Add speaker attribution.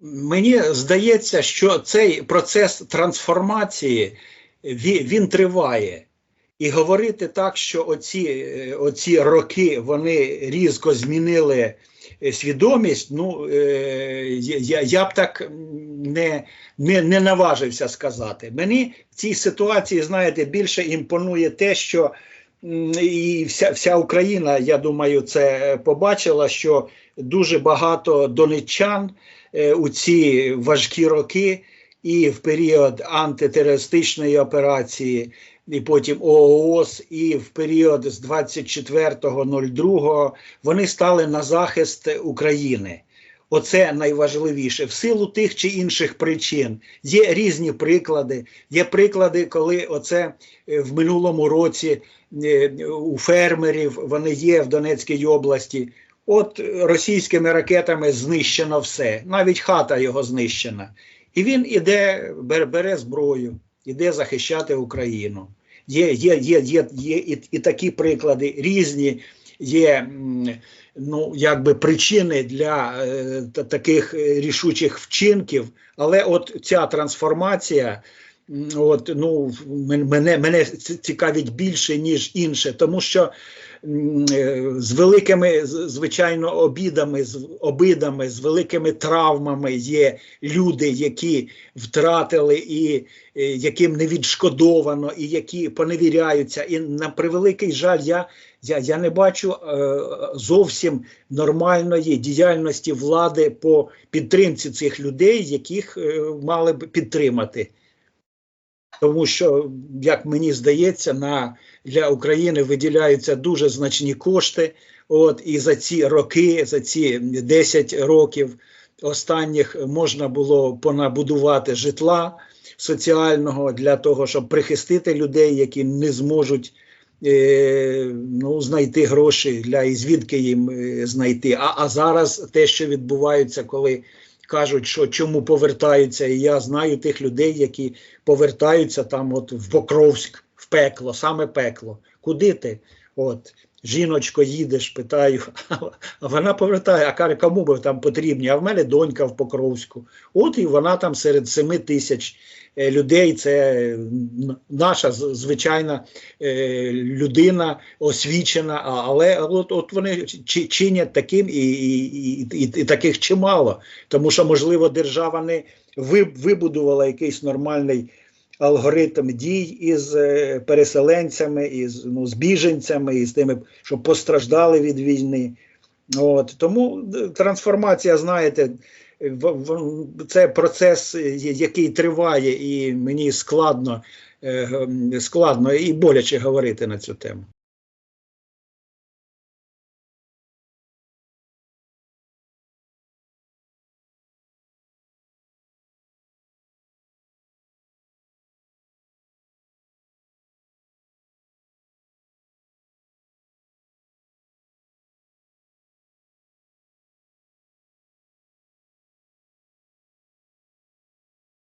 Speaker 1: Мені здається, що цей процес трансформації він, триває. І говорити так, що оці, е, оці роки вони різко змінили е, свідомість, ну е, я, я б так не, не, не наважився сказати. Мені в цій ситуації, знаєте, більше імпонує те, що і вся, вся Україна, я думаю, це побачила, що дуже багато донеччан е, у ці важкі роки і в період антитерористичної операції, і потім ООС, і в період з 24.02 вони стали на захист України. Оце найважливіше в силу тих чи інших причин. Є різні приклади. Є приклади, коли оце е, в минулому році е, у фермерів вони є в Донецькій області. От російськими ракетами знищено все, навіть хата його знищена. І він іде, бере, бере зброю, іде захищати Україну. Є, є, є, є, є і, і такі приклади різні. Є ну, якби причини для е, таких е, рішучих вчинків, але от ця трансформація. От, ну, мен- мене, мене цікавить більше, ніж інше, тому що з великими, звичайно, обідами, з обидами, з великими травмами є люди, які втратили і е, яким не відшкодовано, і які поневіряються. І на превеликий жаль, я, я, я не бачу е, зовсім нормальної діяльності влади по підтримці цих людей, яких е, мали б підтримати. Тому що, як мені здається, на для України виділяються дуже значні кошти. От і за ці роки, за ці 10 років останніх можна було понабудувати житла соціального для того, щоб прихистити людей, які не зможуть е, ну, знайти гроші для і звідки їм е, знайти. А, а зараз те, що відбувається, коли кажуть, що чому повертаються, і я знаю тих людей, які повертаються там, от в Покровськ, в пекло, саме пекло. Куди ти? От. Жіночко, їдеш, питаю, а вона повертає, а каже, кому ви там потрібні? А в мене донька в Покровську. От і вона там серед семи тисяч е, людей. Це наша звичайна е, людина, освічена, але от, от вони чинять таким, і, і, і, і таких чимало. Тому що, можливо, держава не вибудувала якийсь нормальний алгоритм дій із е, переселенцями, із ну, з біженцями, із тими, що постраждали від війни. От тому е, трансформація, знаєте, це процес, е, який триває, і мені складно, складно і боляче говорити на цю тему.